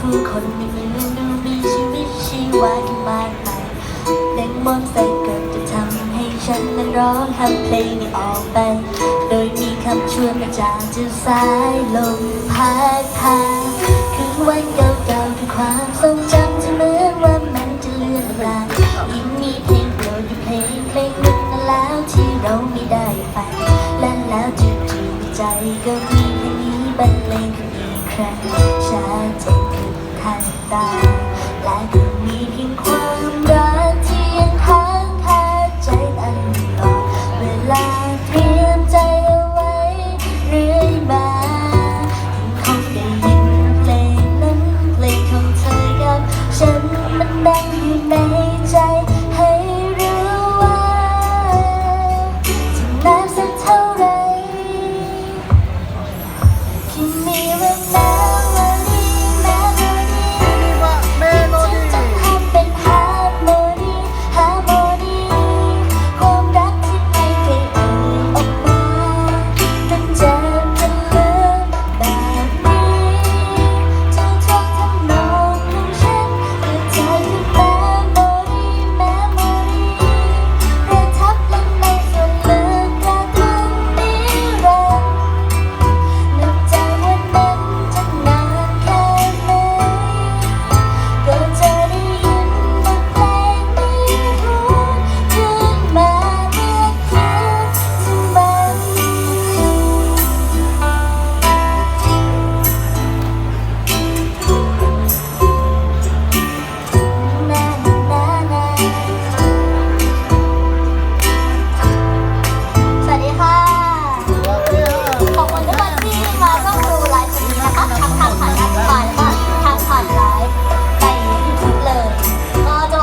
ผู้คนในเมืองดูมีชีวิตชีวาขึ้นมากมายเพลงมนต์ใส่เกิดจะทำให้ฉันนั้นร้องทำเพลงนี้ออกไป โดยมีคำชวนมาจากเจ้าสายลมพัดพาคืนวันเก่าๆคือความทรงจำที่เหมือนว่ามันจะเลือนลางยิ่งมีเพลงโปรดอยู่เพลงเพลงหนึ่งนั่นแล้วที่เราไม่ได้ฟังและแล้วจู่ๆใจก็มีเพลงนี้บรรเลงขึ้นอีกครั้ง ทันตา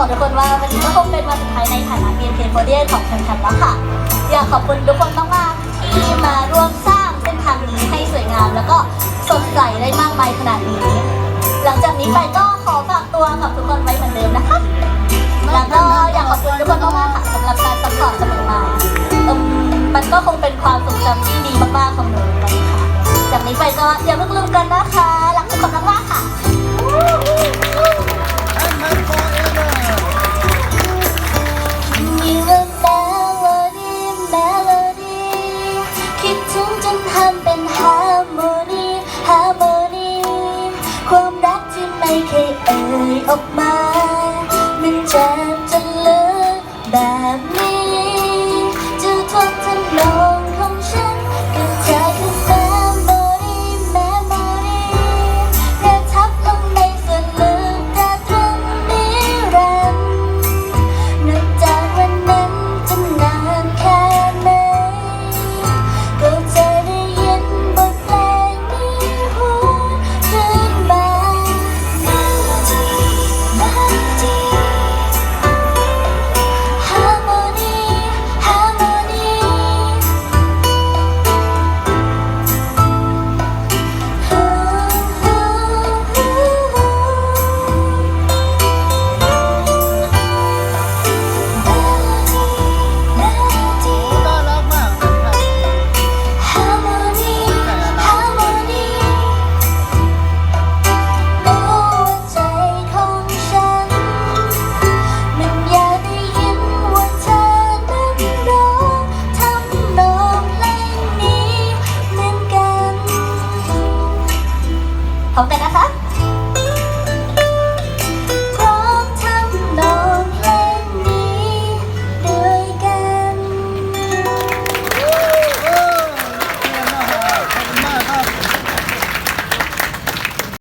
บอกทุกคนว่าวันนี้ก็คงเป็นวันสุดท้ายในฐานะเบียนเคโปเดียของแคมแคมแล้วค่ะ อยากขอบคุณทุกคนมากๆที่มาร่วมสร้างเส้นทางนี้ให้สวยงาม แล้วก็สดใสได้มากมายขนาดนี้ หลังจากนี้ไปก็ขอฝากตัวกับทุกคนไว้เหมือนเดิมนะคะแล้วก็อยากขอบคุณทุกคนมากๆค่ะสำหรับการซัพพอร์ตเสมอมามมันก็คงเป็นความทรงจำที่ดีมากๆของหนูเลยค่ะ จากนี้ไปก็อย่าเพิ่งลืมกัน ความรักที่ไม่เคยเอ่ยออกมามันจะ พบกันนะคะ